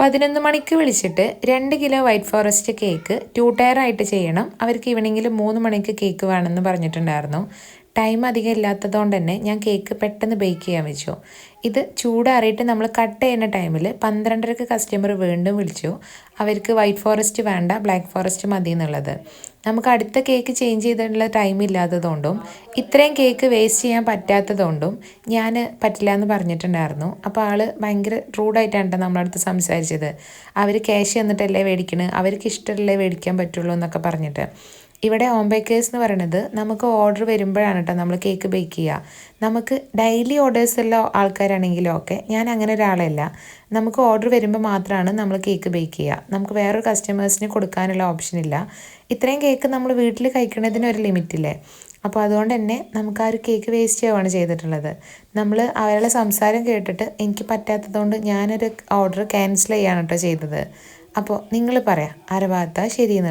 പതിനൊന്ന് മണിക്ക് വിളിച്ചിട്ട് രണ്ട് kilo white forest cake two tier ആയിട്ട് ചെയ്യണം. അവർക്ക് ഈവനിങ്ങിൽ മൂന്ന് മണിക്ക് കേക്ക് വേണമെന്ന് പറഞ്ഞിട്ടുണ്ടായിരുന്നു. ടൈം അധികം ഇല്ലാത്തതുകൊണ്ട് തന്നെ ഞാൻ കേക്ക് പെട്ടെന്ന് ബേക്ക് ചെയ്യാൻ വെച്ചു. ഇത് ചൂടാറിയിട്ട് നമ്മൾ കട്ട് ചെയ്യുന്ന ടൈമിൽ പന്ത്രണ്ടരക്ക് കസ്റ്റമർ വീണ്ടും വിളിച്ചു. അവർക്ക് വൈറ്റ് ഫോറസ്റ്റ് വേണ്ട ബ്ലാക്ക് ഫോറസ്റ്റ് മതി എന്നുള്ളത്. നമുക്ക് അടുത്ത കേക്ക് ചേഞ്ച് ചെയ്തിട്ടുള്ള ടൈം ഇല്ലാത്തതുകൊണ്ടും ഇത്രയും കേക്ക് വേസ്റ്റ് ചെയ്യാൻ പറ്റാത്തതുകൊണ്ടും ഞാൻ പറ്റില്ല എന്ന് പറഞ്ഞിട്ടുണ്ടായിരുന്നു. അപ്പോൾ ആൾ ഭയങ്കര റൂഡായിട്ടാണ് നമ്മളടുത്ത് സംസാരിച്ചത്. അവർ ക്യാഷ് തന്നിട്ടല്ലേ മേടിക്കണത് അവർക്ക് ഇഷ്ടമല്ലേ മേടിക്കാൻ പറ്റുള്ളൂ എന്നൊക്കെ പറഞ്ഞിട്ട്. ഇവിടെ ഹോം ബേക്കേഴ്സ് എന്ന് പറയുന്നത് നമുക്ക് ഓർഡർ വരുമ്പോഴാണ് കേട്ടോ നമ്മൾ കേക്ക് ബേക്ക് ചെയ്യുക നമുക്ക് ഡെയിലി ഓർഡേഴ്സ് ഉള്ള ആൾക്കാരാണെങ്കിലും ഒക്കെ ഞാൻ അങ്ങനെ ഒരാളല്ല. നമുക്ക് ഓർഡർ വരുമ്പോൾ മാത്രമാണ് നമ്മൾ കേക്ക് ബേക്ക് ചെയ്യുക നമുക്ക് വേറൊരു കസ്റ്റമേഴ്സിന് കൊടുക്കാനുള്ള ഓപ്ഷൻ ഇല്ല. ഇത്രയും കേക്ക് നമ്മൾ വീട്ടിൽ കഴിക്കുന്നതിന് ഒരു ലിമിറ്റില്ലേ അപ്പോൾ അതുകൊണ്ട് തന്നെ നമുക്ക് ആ ഒരു കേക്ക് വേസ്റ്റ് ചെയ്യുകയാണ് ചെയ്തിട്ടുള്ളത്. നമ്മൾ അവരുടെ സംസാരം കേട്ടിട്ട് എനിക്ക് പറ്റാത്തതുകൊണ്ട് ഞാനൊരു ഓർഡർ ക്യാൻസൽ ചെയ്യാണ് കേട്ടോ ചെയ്തത്. അപ്പോൾ നിങ്ങൾ പറയാം ആരുടെ ഭാഗത്താണ് ശരിയെന്ന്